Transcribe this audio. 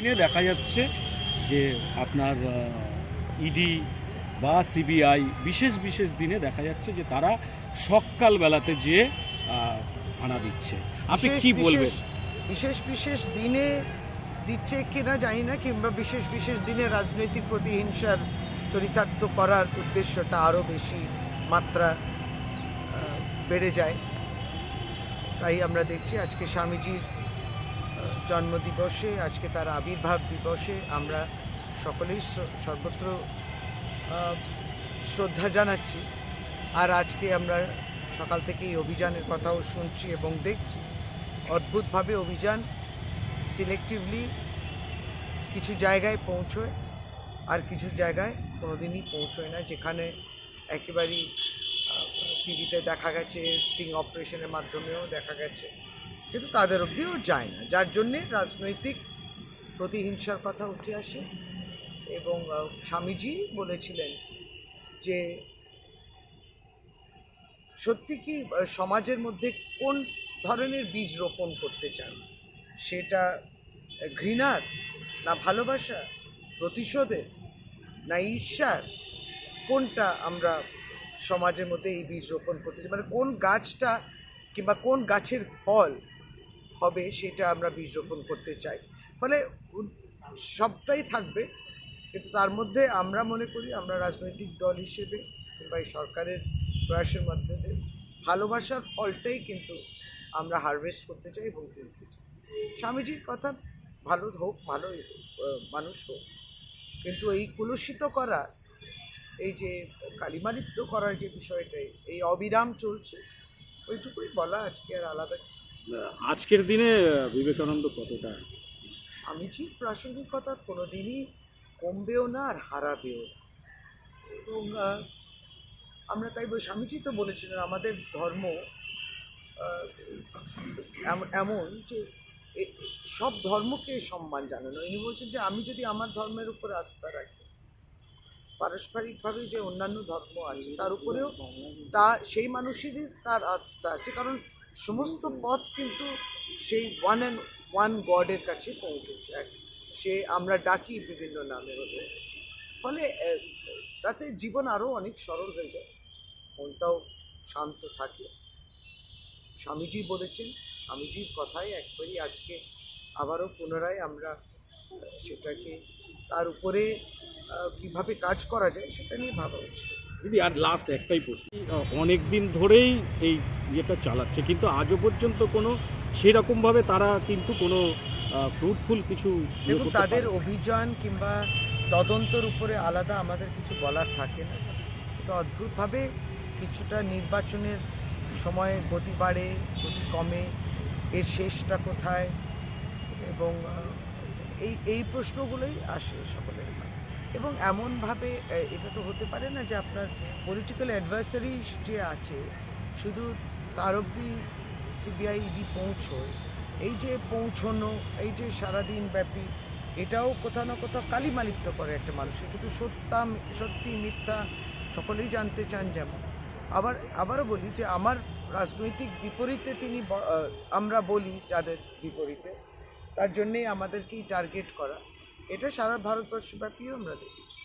দিনে দেখা যাচ্ছে যে আপনার ইডি বা সিবিআই বিশেষ বিশেষ দিনে দেখা যাচ্ছে যে তারা সকাল বেলাতে যেয়ে আহ, দিচ্ছে। আপনি কি বলবেন? বিশেষ বিশেষ দিনে দিচ্ছে কিনা জানি না কিংবা বিশেষ বিশেষ দিনে রাজনৈতিক প্রতিহিংসার চরিতার্থ করার উদ্দেশ্যটা আরও বেশি মাত্রা বেড়ে যায়। তাই আমরা দেখছি আজকে স্বামীজির জন্মদিবসে, আজকে তার আবির্ভাব দিবসে আমরা সকলেই সর্বত্র শ্রদ্ধা জানাচ্ছি। আর আজকে আমরা সকাল থেকেই অভিযানের কথাও শুনছি এবং দেখছি। অদ্ভুতভাবে অভিযান সিলেক্টিভলি কিছু জায়গায় পৌঁছয় আর কিছু জায়গায় কোনোদিনই পৌঁছয় না, যেখানে একেবারেই টিভিতে দেখা গেছে, স্টিং অপারেশনের মাধ্যমেও দেখা গেছে। কিন্তু তাদের অবধিও যায় না। যার জন্যে রাজনৈতিক প্রতিহিংসার কথা উঠে আসে এবং স্বামীজি বলেছিলেন যে, সত্যি কি সমাজের মধ্যে কোন ধরনের বীজ রোপণ করতে চান? সেটা ঘৃণার না ভালোবাসা প্রতিশোধের না ঈর্ষার? কোনটা আমরা সমাজের মধ্যে এই বীজ রোপণ করতে চাই? মানে কোন গাছটা কিংবা কোন গাছের ফল হবে সেটা আমরা বীজ রোপণ করতে চাই। ফলে সবটাই থাকবে। কিন্তু তার মধ্যে আমরা মনে করি আমরা রাজনৈতিক দল হিসেবে কিংবা এই সরকারের প্রয়াসের মাধ্যমে ভালোবাসার ফলটাই কিন্তু আমরা হারভেস্ট করতে চাই এবং তুলতে চাই। স্বামীজির কথা ভালো হোক, ভালো মানুষ হোক, কিন্তু এই কলুষিত করা, এই যে কালিমালিপ্ত করার যে বিষয়টাই, এই অবিরাম চলছে, ওইটুকুই বলা আজকে আর আলাদা কিছু। আজকের দিনে বিবেকানন্দ কতটা? স্বামীজির প্রাসঙ্গিকতা কোনোদিনই কমবেও না আর হারাবেও না। এবং আমরা তাই স্বামীজি তো বলেছিলেন, আমাদের ধর্ম এমন যে সব ধর্মকে সম্মান জানানো। ইনি বলছেন যে, আমি যদি আমার ধর্মের উপর আস্থা রাখি, পারস্পরিকভাবে যে অন্যান্য ধর্ম আছে, তার উপরেও তা, সেই মানুষেরই তার আস্থা আছে। কারণ সমস্ত পথ কিন্তু সেই ওয়ান অ্যান্ড ওয়ান গডের কাছে পৌঁছচ্ছে এক, সে আমরা ডাকি বিভিন্ন নামে হলে ফলে তাতে জীবন আরও অনেক সরল হয়ে যায়। মনটাও শান্ত থাকে। স্বামীজি বলেছেন, স্বামীজির কথাই একবারই আজকে আবারও পুনরায় আমরা, সেটাকে তার উপরে কীভাবে কাজ করা যায় সেটা নিয়ে ভাবা উচিত। দিদি, আর লাস্ট একটাই প্রশ্ন। অনেক দিন ধরেই এই ইয়েটা চালাচ্ছে। কিন্তু আজও পর্যন্ত কোনো সেরকমভাবে তারা কিন্তু কোনো ফ্রুটফুল কিছু ইয়ে তাদের অভিযান কিংবা তদন্তর উপরে আলাদা আমাদের কিছু বলার থাকে না। তো অদ্ভুতভাবে কিছুটা নির্বাচনের সময়ে গতি বাড়ে গতি কমে এর শেষটা কোথায়? এবং এই এই প্রশ্নগুলোই আসে সকলের এবং এমনভাবে এটা তো হতে পারে না যে আপনার পলিটিক্যাল অ্যাডভার্সারি যে আছে শুধু তার অবধি সিবিআই ইডি পৌঁছয়। এই যে পৌঁছনো এই যে সারাদিন ব্যাপী এটাও কোথাও না কোথাও কালিমালিপ্ত করে একটা মানুষকে। কিন্তু সত্যা সত্যি মিথ্যা সকলেই জানতে চান যেমন। আবার আবারও বলি যে আমার রাজনৈতিক বিপরীতে তিনি আমরা বলি যাদের বিপরীতে তার জন্যেই আমাদেরকেই টার্গেট করা। এটা সারা ভারতবর্ষব্যাপীও আমরা দেখেছি।